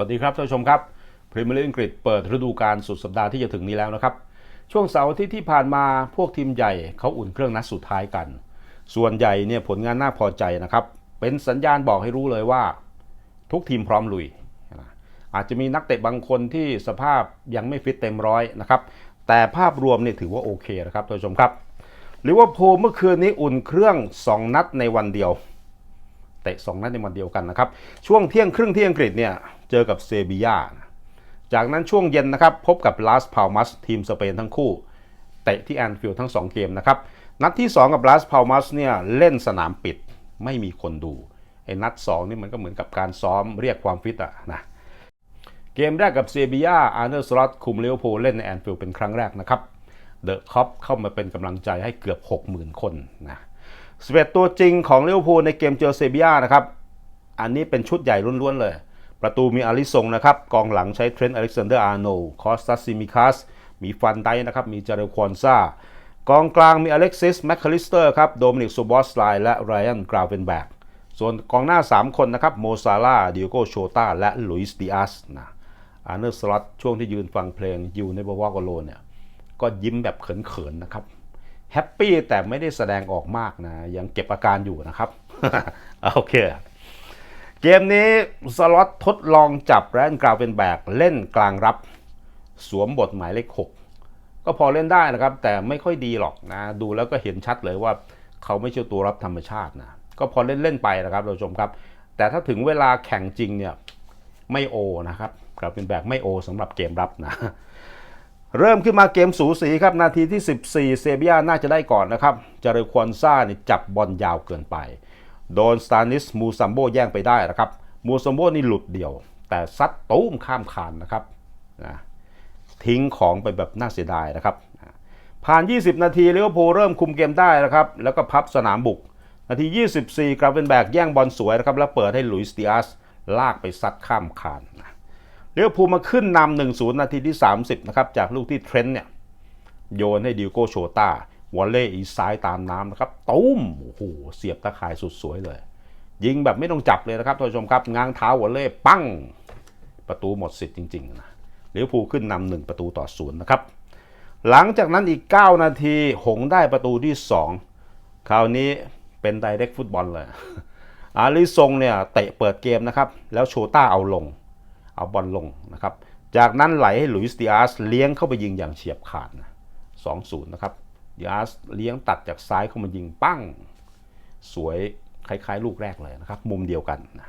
วัสดีครับท่านผู้ชมครับพรีเมียร์ลีกอังกฤษเปิดฤดูกาลสุดสัปดาห์ที่จะถึงนี้แล้วนะครับ ช่วงเสาร์ที่ที่ผ่านมาพวกทีมใหญ่เขาอุ่นเครื่องนัดสุดท้ายกัน ส่วนใหญ่เนี่ยผลงานน่าพอใจนะครับ เป็นสัญญาณบอกให้รู้เลยว่า ทุกทีมพร้อมลุย อาจจะมีนักเตะบางคนที่สภาพยังไม่ฟิตเต็มร้อยนะครับ แต่ภาพรวมเนี่ยถือว่าโอเคนะครับท่านผู้ชมครับลิเวอร์พูลเมื่อคืนนี้อุ่นเครื่อง 2 นัดในวันเดียว เตะ2นัดในวันเดียวกันนะครับ ช่วงเที่ยงครึ่งที่อังกฤษเนี่ยเจอกับเซบียาจากนั้นช่วงเย็นนะครับพบกับลาสพา l มัสทีมสเปนทั้งคู่ เตะที่แอนฟิลด์ทั้ง 2 เกมนะครับ นัดที่ 2 กับลาสพา l มัสเนี่ยเล่นสนามปิดไม่มีคนดูไอ้นัด 2 นี่มันก็เหมือนกับการซ้อมเรียกความฟิตอะนะเกมแรกกับเซบียาอาร์เนอร์สล็อตคุมเลิเวอร์พูลเล่นในแอนฟิลด์เป็นครั้งแรกนะครับเดอะคอปเข้ามาเป็นกำลังใจให้เกือบ 60,000 คนนะ 11ตัวจริงของลิเวอร์พูลในเกมเจอเซบียานะครับ อันนี้เป็นชุดใหญ่ล้วนๆเลย ประตูมีอาริซงนะครับ กองหลังใช้เทรนต์อเล็กซานเดอร์อาร์โนคอสตัสซิมิคัส มีฟันไดนะครับ มีจาเรควอนซากองกลางมีอเล็กซิสแมคคาลิสเตอร์ครับ โดมินิกซูบอสไลและไรอันกราวเวนแบก ส่วนกองหน้า 3 คนนะครับ โมซาลาดิโอโกโชตาและลุยส์ดิอาสนะอาร์เนอร์สล็อตช่วงที่ยืนฟังเพลงอยู่ในบวอกโลเนี่ย ก็ยิ้มแบบเขินๆนะครับ แฮปปี้แต่ไม่ได้แสดงออกมากนะ ยังเก็บอาการอยู่นะครับ โอเค เกมนี้สล็อตทดลองจับแรนกราวเป็นแบกเล่นกลางรับ สวมบทหมายเลข6ก็พอเล่นได้นะครับ แต่ไม่ค่อยดีหรอกนะ ดูแล้วก็เห็นชัดเลยว่า เขาไม่ใช่ตัวรับธรรมชาตินะ ก็พอเล่นเล่นไปนะครับท่านผู้ชมครับ แต่ถ้าถึงเวลาแข่งจริงเนี่ยไม่โอนะครับกราวเป็นแบกไม่โอสำหรับเกมรับนะ เริ่มขึ้นมาเกมสูสีครับ นาทีที่ 14 เซเบียน่าจะได้ก่อนนะครับจาเรควอนซ่านี่จับบอลยาวเกินไป โดนสตานิสมูซัมโบแย่งไปได้นะครับมูซัมโบนี่หลุดเดี่ยว แต่ซัดตุ้มข้ามคานนะครับนะทิ้งของไปแบบน่าเสียดายนะครับ ผ่าน 20 นาทีลิเวอร์พูลเริ่มคุมเกมได้นะครับ แล้วก็พับสนามบุก นาที 24 กราเวนแบกแย่งบอลสวยนะครับ แล้วเปิดให้หลุยส์ดิอาสลากไปซัดข้ามคานนะ เลี้ยวภูลมาขึ้นนำหนึ่งศูนย์นาทีที่ 30 นะครับ จากลูกที่เทรนต์เนี่ย โยนให้ดิโก้โชตาวอลเล่อีซ้ายตามน้ำนะครับตุ้มโอ้โหเสียบตะข่ายสุดสวยเลย ยิงแบบไม่ต้องจับเลยนะครับท่านผู้ชมครับ ง้างเท้าวอลเล่ปั้ง ประตูหมดสิทธิ์จริงๆนะเลี้ยวภูลขึ้นนำหนึ่งประตูต่อศูนย์นะครับ หลังจากนั้นอีก 9 นาที หงได้ประตูที่ 2 คราวนี้เป็นไดเรกฟุตบอลเลยอาริซงเนี่ยเตะเปิดเกมนะครับ แล้วโชต้าเอาลง เอาบอลลงนะครับ จากนั้นไหลให้หลุยส์ดิอาสเลี้ยงเข้าไปยิงอย่างเฉียบขาดนะ2-0นะครับดิอาสเลี้ยงตัดจากซ้ายเข้ามายิงปั้ง สวยคล้ายๆ ลูกแรกเลยนะครับ มุมเดียวกันนะ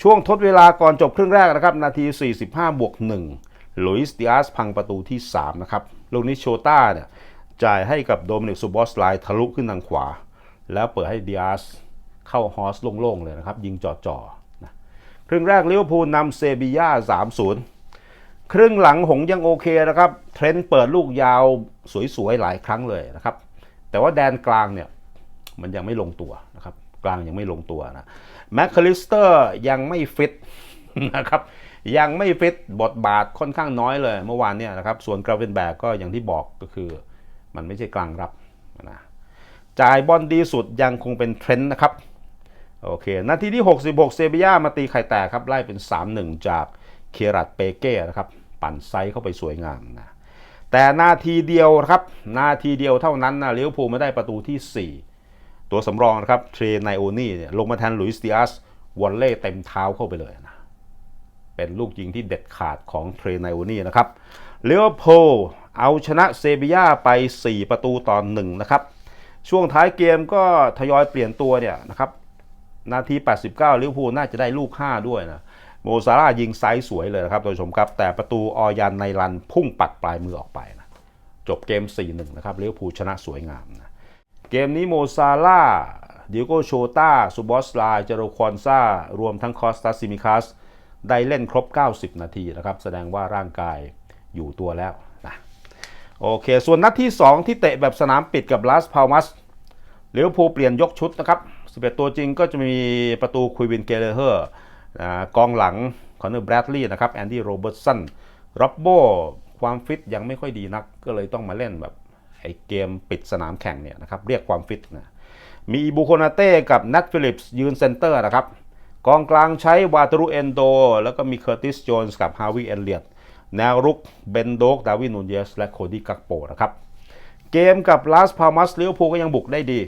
ช่วงทดเวลาก่อนจบครึ่งแรกนะครับ นาที 45 บวก1หลุยส์ดิอาสพังประตูที่ 3 นะครับ ลูกนี้โชต้าเนี่ยจ่ายให้กับโดมินิกซูบอสไลทะลุขึ้นทางขวา แล้วเปิดให้ดิอาสเข้าฮอสโล่งๆเลยนะครับ ยิงจ่อๆ รึ่งแรกลิเวอร์พูลนำเซบีย่า3-0 ครึ่งหลังหงยังโอเคนะครับ เทรนต์เปิดลูกยาวสวยๆ หลายครั้งเลยนะครับ แต่ว่าแดนกลางเนี่ยมันยังไม่ลงตัวนะครับ กลางยังไม่ลงตัวนะแมคคลิสเตอร์ยังไม่ฟิตนะครับยังไม่ฟิตบทบาทค่อนข้างน้อยเลยเมื่อวานเนี่ยนะครับ ส่วนกราเวนแบกก็อย่างที่บอกก็คือ มันไม่ใช่กลางรับนะจ่ายบอลดีสุดยังคงเป็นเทรนต์นะครับ โอเค นาทีที่ 66 เซบียามาตีไข่แตกครับ ไล่เป็น 3-1 จากเครัตเปเก้นะครับ ปั่นไซส์เข้าไปสวยงามนะแต่นาทีเดียวครับนาทีเดียวเท่านั้นนะเลี้ยวภูไม่ได้ประตูที่ 4 ตัวสำรองนะครับเทรนไนโอนี่ลงมาแทนหลุยส์ดิอาสวอลเล่เต็มเท้าเข้าไปเลยนะเป็นลูกยิงที่เด็ดขาดของเทรนไนโอนี่นะครับเลี้ยวภูเอาชนะเซบียาไป 4 ประตูต่อ1นะครับช่วงท้ายเกมก็ทยอยเปลี่ยนตัวเนี่ยนะครับ นาที 89ลิเวอร์พูลน่าจะได้ลูก 5 ด้วยนะโมซาร่ายิงไซส์สวยเลยนะครับท่านผู้ชมครับ แต่ประตูออยันในรันพุ่งปัดปลายมือออกไปนะจบเกม 4-1 นะครับลิเวอร์พูลชนะสวยงามนะเกมนี้โมซาร่าดิโกโชตาซูบอสไลเจโรคอนซารวมทั้งคอสตาซิมิคัสได้เล่นครบ 90 นาทีนะครับ แสดงว่าร่างกายอยู่ตัวแล้วนะโอเค ส่วนนัดที่ 2 ที่เตะแบบสนามปิดกับลาสพา l มัสเลิเวพูเปลี่ยนยกชุดนะครับ 11 ตัวจริงก็จะมีประตูคุยวินเกเลเฮอร์กองหลังคอนเนอร์แบรดลีย์นะครับแอนดี้โรเบิร์ตสันร็อบโบความฟิตยังไม่ค่อยดีนัก ก็เลยต้องมาเล่นแบบไอเกมปิดสนามแข่งเนี่ยนะครับเรียกความฟิตนะมีบูโคนาเต้กับนัทฟิลิปส์ยืนเซนเตอร์นะครับกองกลางใช้วาตรุเอนโด แล้วก็มีเคอร์ติสโจนส์กับฮาวิเอเลียตแนวรุกเบนโดกดาวินนูนเยสและโคดี้กักโปนะครับ เกมกับลาสพามัสเลิเวพูก็ยังบุกได้ดี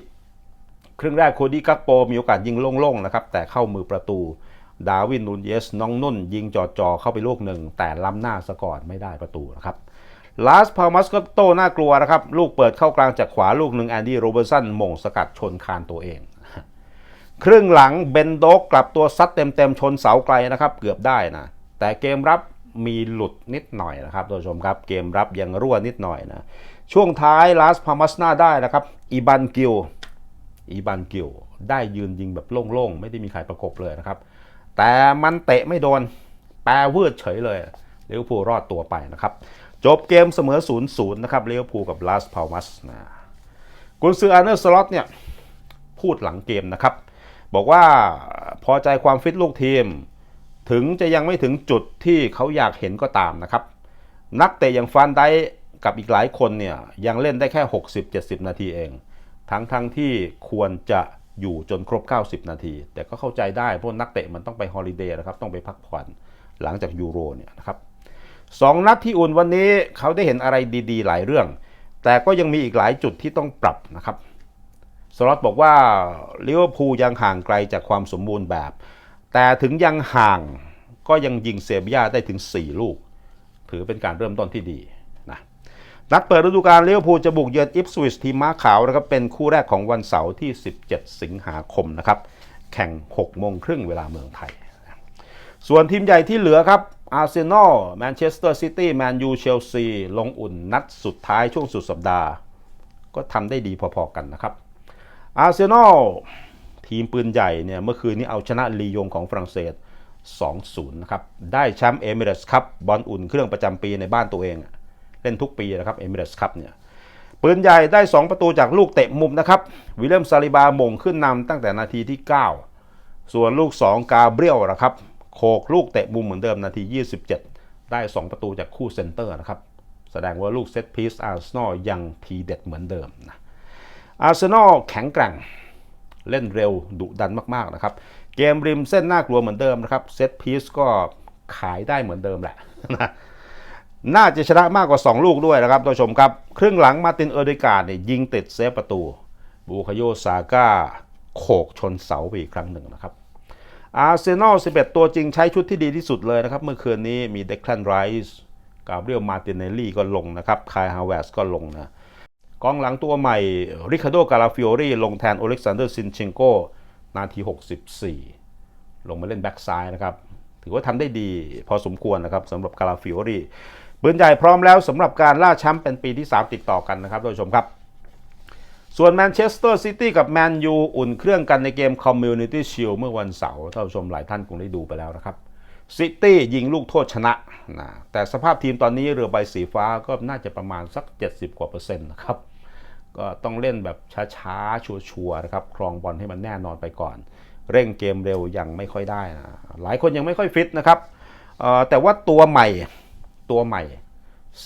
ครึ่งแรกโคดี้กักโปมีโอกาสยิงโล่งๆนะครับ แต่เข้ามือประตู ดาวินนูนเยส น้องนุ่น ยิงจอดๆเข้าไปลูกหนึ่ง แต่ล้ำหน้าซะก่อนไม่ได้ประตูนะครับลาสพามัสก็โตน่ากลัวนะครับ ลูกเปิดเข้ากลางจากขวาลูกหนึ่งแอนดี้โรเบอร์สันมงสกัดชนคานตัวเอง ครึ่งหลังเบนโดกกลับตัวซัดเต็มๆชนเสาไกลนะครับ เกือบได้นะ แต่เกมรับมีหลุดนิดหน่อยนะครับท่านผู้ชมครับ เกมรับยังรั่วนิดหน่อยนะ ช่วงท้ายลาสพามัสหน้าได้นะครับ อีบันกิล อีบันกิลได้ยืนยิงแบบโล่งๆ ไม่ได้มีใครประกบเลยนะครับ แต่มันเตะไม่โดน แปรวืดเฉยเลยเลี้ยวภูรอดตัวไปนะครับ จบเกมเสมอ 0-0 นะครับเลี้ยวภูกับลาสพามัสนะกุนซืออาร์เนอร์สล็อตเนี่ย พูดหลังเกมนะครับ บอกว่าพอใจความฟิตลูกทีม ถึงจะยังไม่ถึงจุดที่เขาอยากเห็นก็ตามนะครับ นักเตะอย่างฟานไดกับอีกหลายคนเนี่ย ยังเล่นได้แค่ 60-70 นาทีเอง ทั้งทั้งที่ควรจะอยู่จนครบ 90 นาที แต่ก็เข้าใจได้เพราะนักเตะมันต้องไปฮอลิเดย์นะครับต้องไปพักผ่อนหลังจากยูโรเนี่ยนะครับสองนัดที่อุ่นวันนี้เขาได้เห็นอะไรดีๆ หลายเรื่อง แต่ก็ยังมีอีกหลายจุดที่ต้องปรับนะครับสล็อตบอกว่าลิเวอร์พูลยังห่างไกลจากความสมบูรณ์แบบ แต่ถึงยังห่างก็ยังยิงเซบียาได้ถึง 4 ลูก ถือเป็นการเริ่มต้นที่ดี นัดเปิดฤดูกาลลิเวพูจะบุกเยือนอิฟสวิชทีมม้าขาวนะครับเป็นคู่แรกของวันเสาร์ที่ 17 สิงหาคมนะครับแข่ง 6 โมงครึ่งเวลาเมืองไทย ส่วนทีมใหญ่ที่เหลือครับอาร์เซนอลแมนเชสเตอร์ซิตี้แมนยูเชลซีลงอุ่นนัดสุดท้ายช่วงสุดสัปดาห์ ก็ทำได้ดีพอๆกันนะครับอาร์เซนอลทีมปืนใหญ่เนี่ยเมื่อคืนนี้เอาชนะลียงของฝรั่งเศส 2-0 นะครับ ได้แชมป์เอมิเรส์คัพบอลอุ่นเครื่องประจำปีในบ้านตัวเอง เล่นทุกปีนะครับเอมิเรตส์คัพเนี่ยปืนใหญ่ได้ 2 ประตูจากลูกเตะมุมนะครับวิลเลียมซาลิบาหม่งขึ้นนำตั้งแต่นาทีที่ 9 ส่วนลูก 2 กาเบรียลนะครับโขกลูกเตะมุมเหมือนเดิมนาที 27 ได้ 2 ประตูจากคู่เซนเตอร์นะครับแสดงว่าลูกเซตพีซอาร์เซนอลยังทีเด็ดเหมือนเดิมนะอาร์เซนอลแข็งแกร่งเล่นเร็วดุดันมากๆนะครับ เกมริมเส้นน่ากลัวเหมือนเดิมนะครับ เซตพีซก็ขายได้เหมือนเดิมแหละ น่าจะชนะมากกว่า 2 ลูกด้วยนะครับท่านผู้ชมครับ ครึ่งหลังมาตินเออร์เดการ์ดเนี่ยยิงติดเซฟประตู บูคาโยซาก้าโขกชนเสาไปอีกครั้งหนึ่งนะครับอาร์เซนอล 11 ตัวจริงใช้ชุดที่ดีที่สุดเลยนะครับ เมื่อคืนนี้มีเดคแลนไรส์กาเบรียลมาตินเนลลี่ก็ลงนะครับคายฮาวเวสก็ลงนะกองหลังตัวใหม่ริคาโดกาลาฟิโอรีลงแทนโอเล็กซานเดอร์ซินเชนโกนาที 64 ลงมาเล่นแบ็กซ้ายนะครับ ถือว่าทำได้ดีพอสมควรนะครับสำหรับกาลาฟิโอรี ปืนใหญ่พร้อมแล้วสำหรับการล่าแชมป์เป็นปีที่ 3 ติดต่อกันนะครับท่านผู้ชมครับ ส่วนแมนเชสเตอร์ซิตี้กับแมนยูอุ่นเครื่องกันในเกมคอมมูนิตี้ชิลเมื่อวันเสาร์ท่านผู้ชมหลายท่านคงได้ดูไปแล้วนะครับซิตี้ยิงลูกโทษชนะนะแต่สภาพทีมตอนนี้เรือใบสีฟ้าก็น่าจะประมาณสัก 70 กว่าเปอร์เซ็นต์นะครับก็ต้องเล่นแบบช้าๆ ชัวร์ๆนะครับครองบอลให้มันแน่นอนไปก่อน เร่งเกมเร็วยังไม่ค่อยได้นะหลายคนยังไม่ค่อยฟิตนะครับแต่ว่าตัวใหม่ ตัวใหม่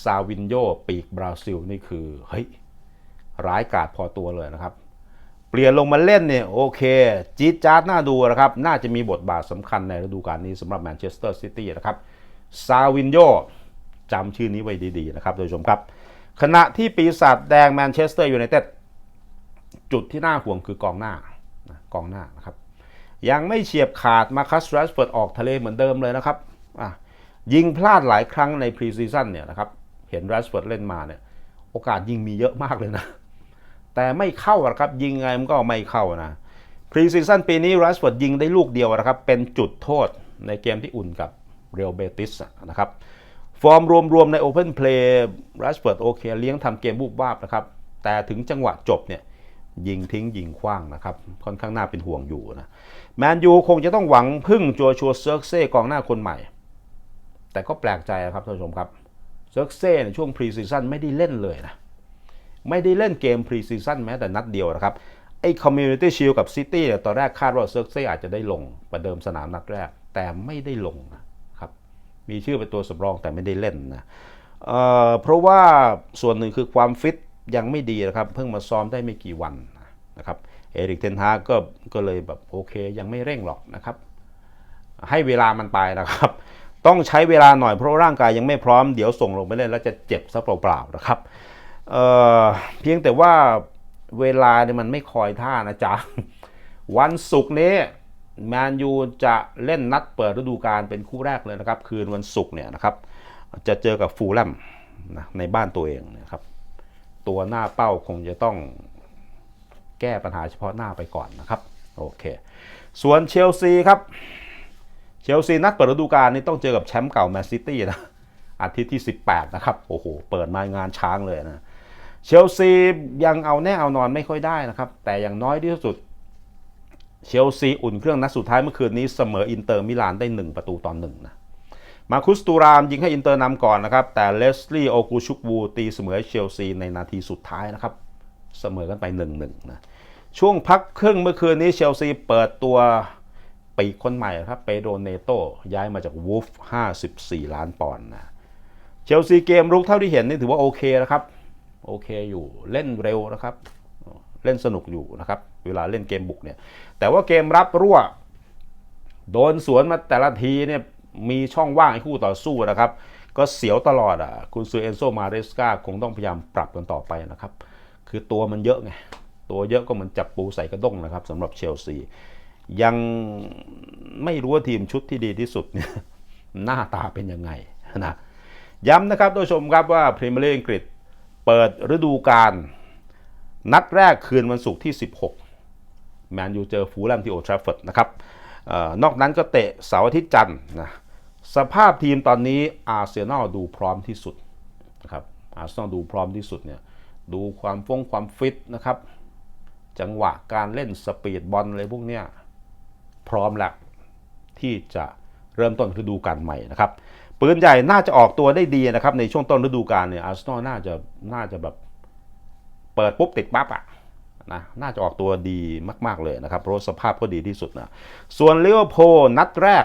ซาวินโยปีกบราซิลนี่คือเฮ้ยร้ายกาจพอตัวเลยนะครับ เปลี่ยนลงมาเล่นเนี่ยโอเคจี๊ดจ๊าดน่าดูนะครับ น่าจะมีบทบาทสำคัญในฤดูกาลนี้สำหรับแมนเชสเตอร์ซิตี้นะครับซาวินโยจำชื่อนี้ไว้ดีๆนะครับท่านผู้ชมครับ ขณะที่ปีศาจแดงแมนเชสเตอร์ยูไนเต็ดจุดที่น่าห่วงคือกองหน้ากองหน้านะครับ ยังไม่เฉียบขาดมาคัสแรชเฟิร์ดออกทะเลเหมือนเดิมเลยนะครับอะ ยิงพลาดหลายครั้งในพรีซีซั่นเนี่ยนะครับเห็นแรชเฟิร์ดเล่นมาเนี่ยโอกาสยิงมีเยอะมากเลยนะ แต่ไม่เข้าอะครับยิงไงมันก็ไม่เข้านะพรีซีซั่นปีนี้แรชเฟิร์ดยิงได้ลูกเดียวนะครับเป็นจุดโทษในเกมที่อุ่นกับเรอัลเบติสนะครับฟอร์มรวมๆใน Open Play แรชเฟิร์ดโอเคเลี้ยงทำเกมบุบวาบนะครับแต่ถึงจังหวะจบเนี่ยยิงทิ้งยิงคว้างนะครับ ค่อนข้างน่าเป็นห่วงอยู่นะแมนยูคงจะต้องหวังพึ่งจัวชัวเซิร์กเซ่กองหน้าคนใหม่ แต่ก็แปลกใจนะครับท่านผู้ชมครับเซิร์กเซ่ในช่วงพรีซีซั่นไม่ได้เล่นเลยนะ ไม่ได้เล่นเกมพรีซีซั่นแม้แต่นัดเดียวนะครับ ไอ้คอมมูนิตี้ชิลกับซิตี้เนี่ยตอนแรกคาดว่าเซิร์กเซ่อาจจะได้ลงประเดิมสนามนัดแรก แต่ไม่ได้ลงนะครับ มีชื่อเป็นตัวสำรองแต่ไม่ได้เล่นนะเอ่อเพราะว่าส่วนหนึ่งคือความฟิตยังไม่ดีนะครับ เพิ่งมาซ้อมได้ไม่กี่วันนะครับ เอริกเทนฮาก็ก็เลยแบบโอเคยังไม่เร่งหรอกนะครับ ให้เวลามันไปนะครับ ต้องใช้เวลาหน่อยเพราะร่างกายยังไม่พร้อมเดี๋ยวส่งลงไปเล่นแล้วจะเจ็บซะเปล่าๆนะครับเเพียงแต่ว่าเวลาเนี่ยมันไม่คอยท่านะจ๊ะ วันศุกร์นี้แมนยูจะเล่นนัดเปิดฤดูกาลเป็นคู่แรกเลยนะครับ คืนวันศุกร์เนี่ยนะครับ จะเจอกับฟูลแลมนะในบ้านตัวเองนะครับ ตัวหน้าเป้าคงจะต้องแก้ปัญหาเฉพาะหน้าไปก่อนนะครับ โอเค ส่วนเชลซีครับ ชลซีนัดเปิดฤดูกาลนี้ต้องเจอกับแชมป์เก่าแมนซิตี้นะอาทิตย์ที่ 18 นะครับ โอ้โห เปิดมางานช้างเลยนะเชลซียังเอาแน่เอานอนไม่ค่อยได้นะครับ แต่อย่างน้อยที่สุด เชลซีอุ่นเครื่องนัดสุดท้ายเมื่อคืนนี้เสมออินเตอร์มิลานได้ 1 ประตูต่อหนึ่งนะมาคุสตูรามยิงให้อินเตอร์นำก่อนนะครับ แต่เลสลี่โอกูชุกวูตีเสมอเชลซีในนาทีสุดท้ายนะครับ เสมอกันไป1-1นะช่วงพักครึ่งเมื่อคืนนี้เชลซีเปิดตัว ปีคนใหม่ครับเปโดเนโตย้ายมาจากวูฟ54 ล้านปอนด์นะเชลซีเกมรุกเท่าที่เห็นนี่ถือว่าโอเคนะครับ โอเคอยู่เล่นเร็วนะครับ เล่นสนุกอยู่นะครับ เวลาเล่นเกมบุกเนี่ย แต่ว่าเกมรับรั่ว โดนสวนมาแต่ละทีเนี่ยมีช่องว่างให้คู่ต่อสู้นะครับ ก็เสียวตลอดอะคุณซือเอนโซมาเรสกาคงต้องพยายามปรับกันต่อไปนะครับ คือตัวมันเยอะไงตัวเยอะก็เหมือนจับปูใส่กระด้งนะครับสำหรับเชลซี ยังไม่รู้ว่าทีมชุดที่ดีที่สุดเนี่ยหน้าตาเป็นยังไงนะย้ำนะครับท่านผู้ชมครับว่าพรีเมียร์ลีกอังกฤษเปิดฤดูกาลนัดแรกคืนวันศุกร์ที่ 16 แมนยูเจอฟูลแลมที่โอทราฟเฟอร์ดนะครับออนอกนั้นก็เตะเสาร์อาทิตย์จันทร์นะสภาพทีมตอนนี้อาร์เซนอลดูพร้อมที่สุดนะครับอาร์เซนอลดูพร้อมที่สุดเนี่ยดูความฟงความฟิตนะครับ จังหวะการเล่นสปีดบอลอะไรพวกเนี้ย พร้อมแล้วที่จะเริ่มต้นฤดูกาลใหม่นะครับปืนใหญ่น่าจะออกตัวได้ดีนะครับ ในช่วงต้นฤดูกาลเนี่ยอาร์เซนอลน่าจะน่าจะแบบเปิดปุ๊บติดปั๊บอะนะน่าจะออกตัวดีมาก ๆ เลยนะครับ เพราะสภาพก็ดีที่สุดนะส่วนลิเวอร์พูลนัดแรก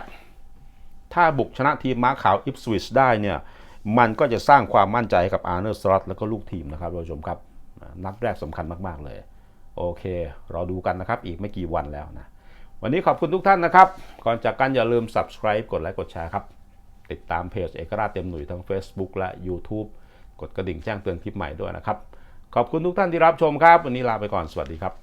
ถ้าบุกชนะทีมม้าขาวอิปสวิชได้เนี่ยมันก็จะสร้างความมั่นใจให้กับอาร์เนอร์สลอตแล้วก็ลูกทีมนะครับท่านผู้ชมครับ นัดแรกสำคัญมาก ๆ เลย โอเคเราดูกันนะครับ อีกไม่กี่วันแล้วนะ วันนี้ขอบคุณทุกท่านนะครับ ก่อนจากกันอย่าลืม subscribe กดไลค์กดแชร์ครับ ติดตามเพจเอกราชเต็มหนุ่ยทั้ง Facebook และ YouTube กดกระดิ่งแจ้งเตือนคลิปใหม่ด้วยนะครับ ขอบคุณทุกท่านที่รับชมครับ วันนี้ลาไปก่อนสวัสดีครับ